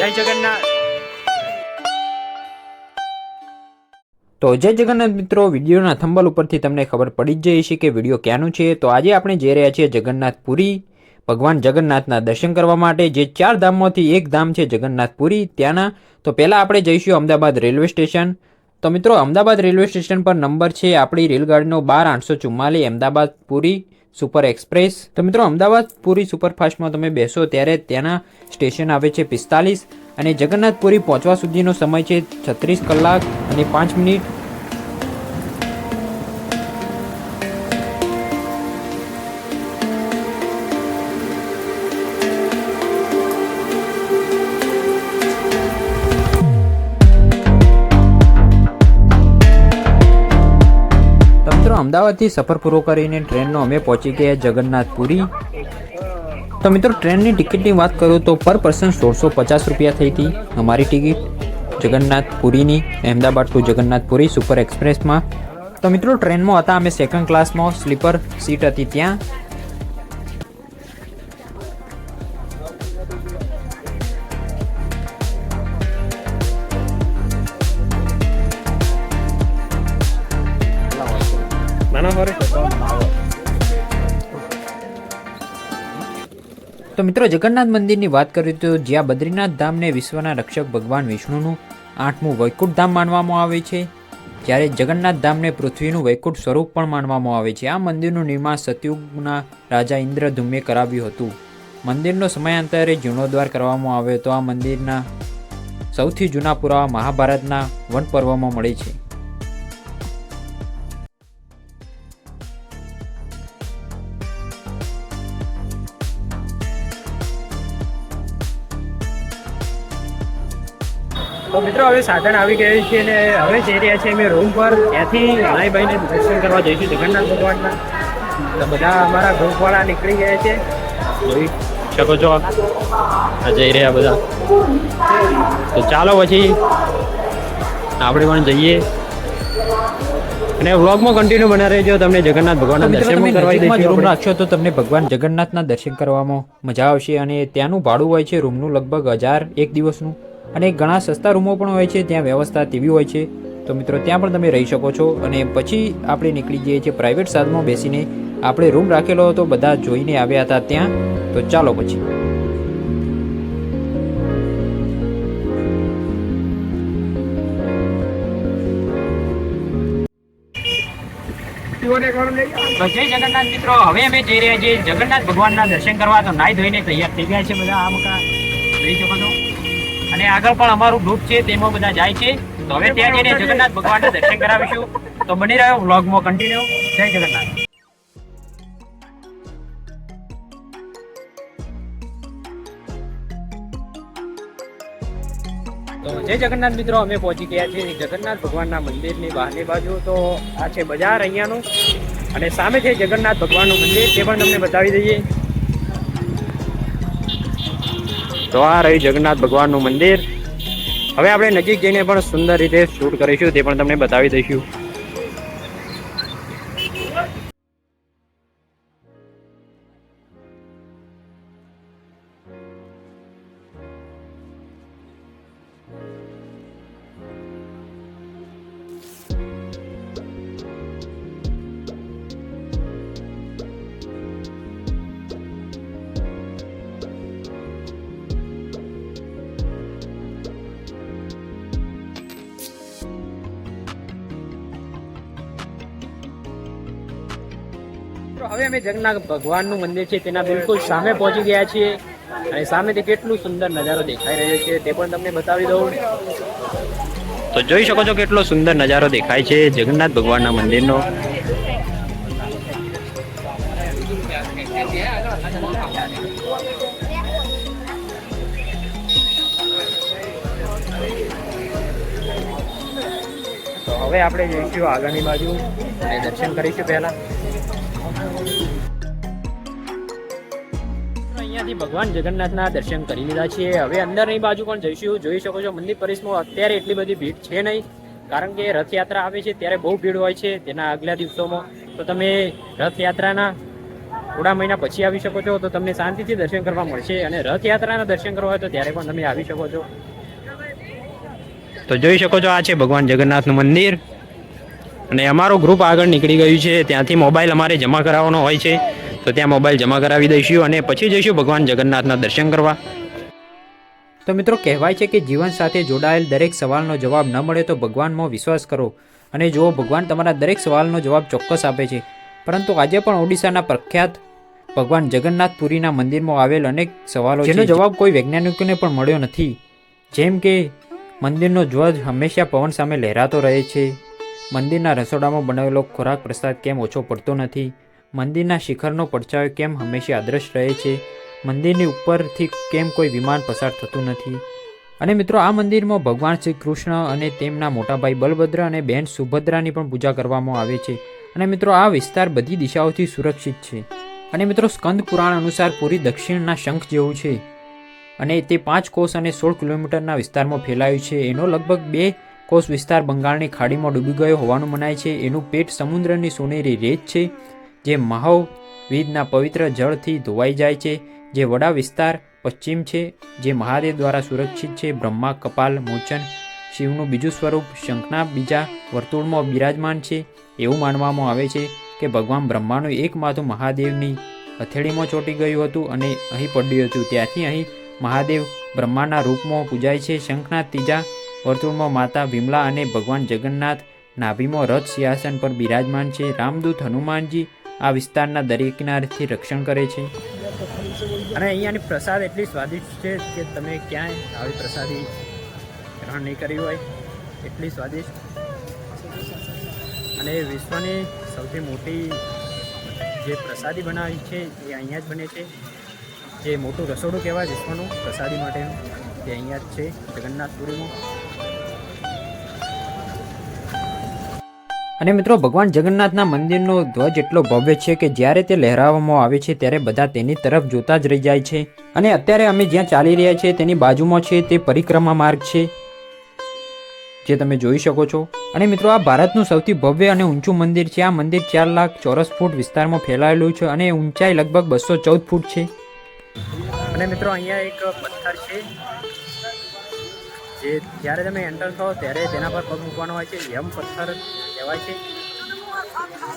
જય જગન્નાથ. તો જય જગન્નાથ મિત્રો, વિડીયોના થંબલ ઉપરથી તમને ખબર પડી જ જઈ છે કે વીડિયો ક્યાંનું છે. તો આજે આપણે જઈ રહ્યા છીએ જગન્નાથપુરી. ભગવાન જગન્નાથના દર્શન કરવા માટે જે ચાર ધામમાંથી એક ધામ છે જગન્નાથપુરી ત્યાંના. તો પહેલાં આપણે જઈશું અમદાવાદ રેલવે સ્ટેશન. તો મિત્રો, અમદાવાદ રેલવે સ્ટેશન પર નંબર છે આપણી રેલગાડીનો બાર આઠસો ચુમ્માલીસ અમદાવાદ પુરી સુપર એક્સપ્રેસ. તો મિત્રો, અમદાવાદ પુરી સુપરફાસ્ટમાં તમે બેસો ત્યારે ત્યાંના સ્ટેશન આવે છે પિસ્તાલીસ અને જગન્નાથપુરી પહોંચવા સુધીનો સમય છે છત્રીસ કલાક અને પાંચ મિનિટ. અમદાવાદથી સફર પૂરો કરીને ટ્રેનનો અમે પહોંચી ગયા જગન્નાથપુરી. તો મિત્રો, ટ્રેનની ટિકિટની વાત કરું તો પર પર્સન સોળસો પચાસ રૂપિયા થઈ હતી અમારી ટિકિટ જગન્નાથપુરીની, અહેમદાબાદ ટુ જગન્નાથપુરી સુપર એક્સપ્રેસમાં. તો મિત્રો, ટ્રેનમાં હતા, અમે સેકન્ડ ક્લાસમાં સ્લીપર સીટ હતી ત્યાં. નાના હોરે તો મિત્રો, જગન્નાથ મંદિરની વાત કરીએ તો જ્યાં બદ્રીનાથ ધામને વિશ્વના રક્ષક ભગવાન વિષ્ણુનું આઠમું વૈકુંઠ ધામ માનવામાં આવે છે, જ્યારે જગન્નાથ ધામને પૃથ્વીનું વૈકુંઠ સ્વરૂપ પણ માનવામાં આવે છે. આ મંદિરનું નિર્માણ સતયુગના રાજા ઇન્દ્રધુમ્એ કરાવ્યું હતું. મંદિરનો સમયાંતરે જીર્ણોદ્વાર કરવામાં આવ્યો તો આ મંદિરના સૌથી જૂના પુરાવા મહાભારતના વન પર્વમાં મળે છે. તો મિત્રો હવે સાધન આવી ગયું છે અને હવે જઈ રહ્યા છીએ અમે રૂમ પર. ત્યાંથી નાઈભાઈને દર્શન કરવા જઈશું જગન્નાથ ભગવાનના. તો બધા અમારા ગ્રુપવાળા નીકળી ગયા છે. જોઈ શકો છો આ જઈ રહ્યા બધા. તો ચાલો પછી આપણે પણ જઈએ. અને વ્લોગમાં કન્ટિન્યુ બના રહેજો. તમને જગન્નાથ ભગવાનના દર્શન કરવા રૂમ રાખશો તો તમને ભગવાન જગન્નાથના દર્શન કરવામાં મજા આવશે અને ત્યાંનું ભાડું હોય છે રૂમનું લગભગ હજાર એક દિવસનું. અને ઘણા સસ્તા રૂમો પણ હોય છે, ત્યાં વ્યવસ્થા તેવી હોય છે. તો મિત્રો, ત્યાં પણ તમે રહી શકો છો અને પછી આપણે નીકળી જઈએ છીએ પ્રાઇવેટ સાધમાં બેસીને. આપણે રૂમ રાખેલો હતો, બધા જોઈને આવ્યા હતા ત્યાં. તો ચાલો પછી. જગન્નાથ મિત્રો, હવે અમે જઈ રહ્યા છીએ જગન્નાથ ભગવાનના દર્શન કરવા. તો નાઈ ધોઈને તૈયાર થઈ ગયા છે બધા. આ મકા જોઈ શકો છો. અને આગળ પણ અમારું ગ્રુપ છે તેમાં બધા જાય છે. તો હવે ત્યાં જઈને જગન્નાથ ભગવાનના દર્શન કરાવીશું. તો બની રહ્યો વ્લોગમાં કન્ટિન્યુ જય જગન્નાથ. તો જય જગન્નાથ મિત્રો અમે પહોંચી ગયા છીએ જગન્નાથ ભગવાનના મંદિરની બહારની બાજુ. તો આ છે બજાર અહીંયાનું. અને સામે છે જગન્નાથ ભગવાનનું મંદિર તે પણ તમને બતાવી દઈએ. તો આ રહ્યું જગન્નાથ ભગવાનનું મંદિર. હવે આપણે નજીક જઈને પણ સુંદર રીતે શૂટ કરીશું, તે પણ તમને બતાવી દઈશું. હવે અમે જગન્નાથ ભગવાનનું મંદિર છે, તેના બિલકુલ સામે પહોંચી ગયા છીએ. અને સામેથી કેટલું સુંદર નજારો દેખાઈ રહ્યો છે, તે પણ તમને બતાવી દઉં. તો જોઈ શકો છો કેટલો સુંદર નજારો દેખાય છે, જગન્નાથ ભગવાનના મંદિરનો. તો હવે આપણે જઈશું આગળની બાજુ અને દર્શન કરીશું પહેલા. અહીંયાથી ભગવાન જગન્નાથના દર્શન કરી લીધા છીએ હવે અંદરની બાજુ પણ જઈશું. જોઈ શકો છો મંદિર પરિસરમાં અત્યારે એટલી બધી ભીડ છે નહીં. કારણ કે રથયાત્રા આવે છે ત્યારે બહુ ભીડ હોય છે તેના આગલા દિવસોમાં. તો તમે રથયાત્રાના થોડા મહિના પછી આવી શકો છો. તો તમને શાંતિથી દર્શન કરવા મળશે. અને રથયાત્રાના દર્શન કરવા હોય તો ત્યારે પણ તમે આવી શકો છો. તો જોઈ શકો છો આ છે ભગવાન જગન્નાથનું મંદિર. અને અમારું ગ્રુપ આગળ નીકળી ગયું છે. ત્યાંથી મોબાઈલ અમારે જમા કરાવવાનો હોય છે. તો ત્યાં મોબાઈલ જમા કરાવી દઈશું અને પછી જઈશું ભગવાન જગન્નાથના દર્શન કરવા. તો મિત્રો કહેવાય છે કે જીવન સાથે જોડાયેલ દરેક સવાલનો જવાબ ન મળે તો ભગવાનમાં વિશ્વાસ કરો. અને જુઓ ભગવાન તમારા દરેક સવાલનો જવાબ ચોક્કસ આપે છે. પરંતુ આજે પણ ઓડિશાના પ્રખ્યાત ભગવાન જગન્નાથપુરીના મંદિરમાં આવેલ અનેક સવાલો જેનો જવાબ કોઈ વૈજ્ઞાનિકોને પણ મળ્યો નથી. જેમ કે મંદિરનો ધ્વજ હંમેશા પવન સામે લહેરાતો રહે છે. મંદિરના રસોડામાં બનાવેલો ખોરાક પ્રસાદ કેમ ઓછો પડતો નથી? મંદિરના શિખરનો પડછાયો કેમ હંમેશા અદ્રશ્ય રહે છે? મંદિરની ઉપરથી કેમ કોઈ વિમાન પસાર થતું નથી? અને મિત્રો, આ મંદિરમાં ભગવાન શ્રી કૃષ્ણ અને તેમના મોટાભાઈ બલભદ્ર અને બહેન સુભદ્રાની પણ પૂજા કરવામાં આવે છે. અને મિત્રો, આ વિસ્તાર બધી દિશાઓથી સુરક્ષિત છે. અને મિત્રો, સ્કંદ પુરાણ અનુસાર પૂરી દક્ષિણના શંખ જેવું છે. અને તે પાંચ કોષ અને સોળ કિલોમીટરના વિસ્તારમાં ફેલાયું છે. એનો લગભગ બે કોષ વિસ્તાર બંગાળની ખાડીમાં ડૂબી ગયો હોવાનું મનાય છે. એનું પેટ સમુદ્રની સોનેરી રેત છે. જે મહાવ વિદના પવિત્ર જળથી ધોવાઈ જાય છે, જે વડા વિસ્તાર પશ્ચિમ છે, જે મહાદેવ દ્વારા સુરક્ષિત છે, બ્રહ્મા, કપાલ, મોચન, શિવનું બીજું સ્વરૂપ, શંખના બીજા વર્તુળમાં બિરાજમાન છે. એવું માનવામાં આવે છે કે ભગવાન બ્રહ્માનું એક માથું મહાદેવની હથેળીમાં ચોંટી ગયું હતું અને અહીં પડ્યું હતું. ત્યાંથી અહીં મહાદેવ બ્રહ્માના રૂપમાં પૂજાય છે. શંખના ત્રીજા વર્તુળમાં માતા વિમલા અને ભગવાન જગન્નાથ નાભીમાં રથ સિંહાસન પર બિરાજમાન છે. રામદૂત હનુમાનજી આ વિસ્તારના દરેક કિનારેથી રક્ષણ કરે છે. અને અહીંયાની પ્રસાદ એટલી સ્વાદિષ્ટ છે કે તમે ક્યાંય આવી પ્રસાદી ગ્રહણ નહીં કરી હોય. એટલી સ્વાદિષ્ટ. અને વિશ્વની સૌથી મોટી જે પ્રસાદી બનાવી છે એ અહીંયા જ બને છે. જે મોટું રસોડું કહેવાય વિશ્વનું પ્રસાદી માટેનું તે અહીંયા જ છે જગન્નાથપુરીમાં અને મિત્રો, ભગવાન જગન્નાથના મંદિરનો ધ્વજ એટલો ભવ્ય છે કે જ્યારે તે લહેરાવવામાં આવે છે, ત્યારે બધા તેની તરફ જોતા જ રહી જાય છે. અને અત્યારે અમે જ્યાં ચાલી રહ્યા છીએ, તેની બાજુમાં છે તે પરિક્રમા માર્ગ છે, જે તમે જોઈ શકો છો. અને મિત્રો, આ ભારતનું સૌથી ભવ્ય અને ઊંચું મંદિર છે. આ મંદિર ચાર લાખ ચોરસ ફૂટ વિસ્તારમાં ફેલાયેલું છે અને ઊંચાઈ લગભગ બસો ચૌદ ફૂટ છે. અને મિત્રો, અહીંયા એક પથ્થર છે. જે જ્યારે તમે એન્ટર થો ત્યારે તેના પર પગ મૂકવાનો હોય છે. યમ પથ્થર કહેવાય છે.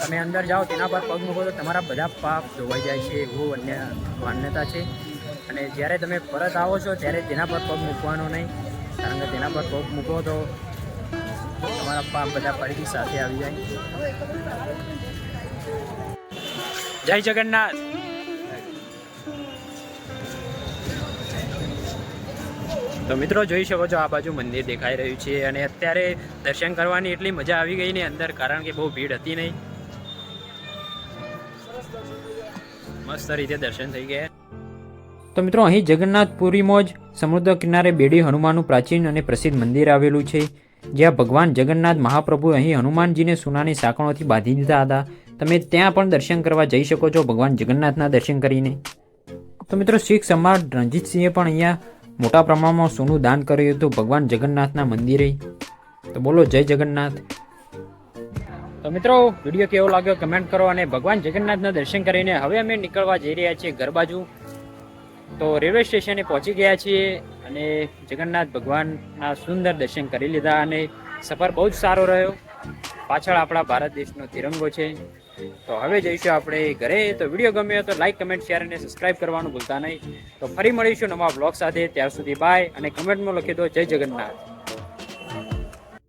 તમે અંદર જાઓ તેના પર પગ મૂકો તો તમારા બધા પાપ ધોવાઈ જાય છે એવું અન્ય માન્યતા છે. અને જ્યારે તમે પરત આવો છો ત્યારે તેના પર પગ મૂકવાનો નહીં. કારણ કે તેના પર પગ મૂકો તો તમારા પાપ બધા ફરીથી સાથે આવી જાય. જય જગન્નાથ. તો મિત્રો જોઈ શકો છો આ બાજુ મંદિર દેખાઈ રહ્યું છે અને અત્યારે દર્શન કરવાની એટલી મજા આવી ગઈ ને અંદર, કારણ કે બહુ ભીડ હતી નહીં. મસ્ત રીતે દર્શન થઈ ગયા. તો મિત્રો, અહીં જગન્નાથપુરીમાં જ સમુદ્ર કિનારે બેડી હનુમાનનું પ્રાચીન અને પ્રસિદ્ધ મંદિર આવેલું છે, જ્યાં ભગવાન જગન્નાથ મહાપ્રભુ અહીં હનુમાનજીને સોનાની સાંકળોથી બાંધી દીધા હતા. તમે ત્યાં પણ દર્શન કરવા જઈ શકો છો, ભગવાન જગન્નાથના દર્શન કરીને. તો મિત્રો, શીખ સમ્રાટ રણજીતસિંહે પણ અહીંયા મોટા પ્રમાણમાં સોનું દાન કર્યું હતું. ભગવાન જગન્નાથના મંદિરે. તો બોલો, જય જગન્નાથ. તો મિત્રો, વીડિયો કેવો લાગ્યો કમેન્ટ કરો અને ભગવાન જગન્નાથના દર્શન કરીને હવે અમે નીકળવા જઈ રહ્યા છીએ ઘર બાજુ. તો રેલવે સ્ટેશને પહોંચી ગયા છીએ અને જગન્નાથ ભગવાનના સુંદર દર્શન કરી લીધા અને સફર બહુ જ સારો રહ્યો. પાછળ આપણા ભારત દેશનો તિરંગો છે. તો હવે જઈશું આપણે ઘરે. તો વીડિયો ગમ્યો તો લાઈક કમેન્ટ શેર અને સબસ્ક્રાઇબ કરવાનું ભૂલતા નહીં. તો ફરી મળીશું નવા બ્લોગ સાથે. ત્યાર સુધી બાય અને કમેન્ટમાં લખી દો જય જગન્નાથ.